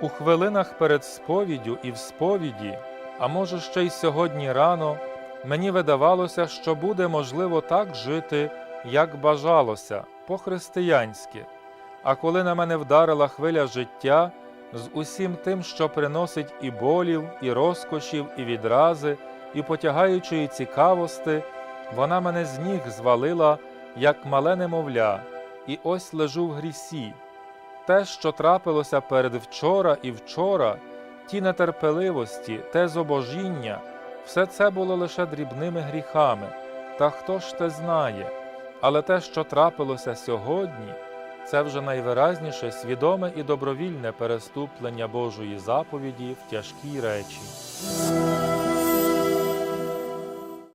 У хвилинах перед сповіддю і в сповіді, а може ще й сьогодні рано, мені видавалося, що буде можливо так жити, як бажалося, по-християнськи. А коли на мене вдарила хвиля життя з усім тим, що приносить і болів, і розкошів, і відрази, і потягаючої цікавости, вона мене з ніг звалила, як мале немовля, і ось лежу в грісі. Те, що трапилося перед вчора і вчора, ті нетерпеливості, те зобожіння, все це було лише дрібними гріхами, та хто ж те знає, але те, що трапилося сьогодні, це вже найвиразніше свідоме і добровільне переступлення Божої заповіді в тяжкій речі.